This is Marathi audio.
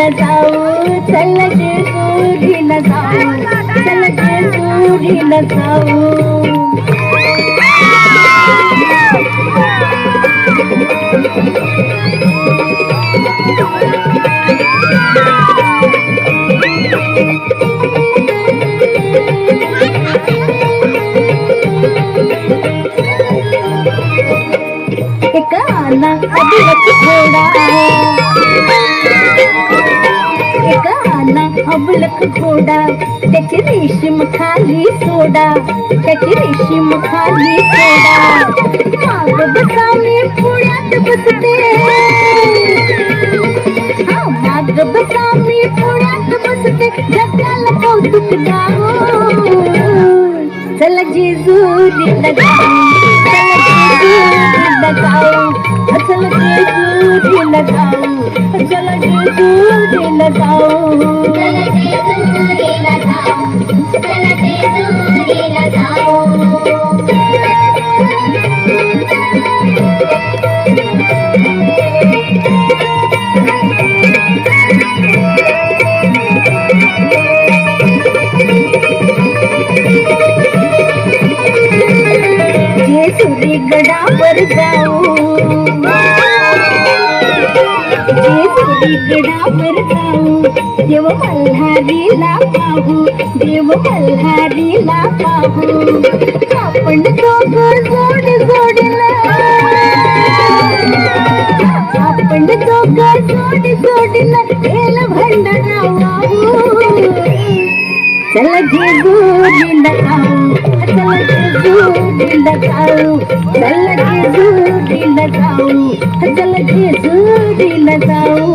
जेजुरीला जाऊ चला जेजुरीला जाऊ चल जेजुरीला जाऊ जाऊ. एक आला अबलक घोडा एक अबलक घोडा त्याची रेशीम खाली सोडा त्याची रेशीम खाली सोडा. माग पुण्यात बसते. माग पुण्यात बसते. जगाला कौतुक चला जेजुरीला जाऊ. चला जेजुरीला जाऊ चला जाऊ. वर जाऊ. जेजुरी गडावर जाऊ देव मल्हारीला पाहू देव मल्हारीला पाहू आपण दोघं जोड जोडला. आपण दोघं जोड जोडला केलं भंडारा चला जे जाऊ चला लगाओ झलक झूठी लगाओ झलक झूठी लगाओ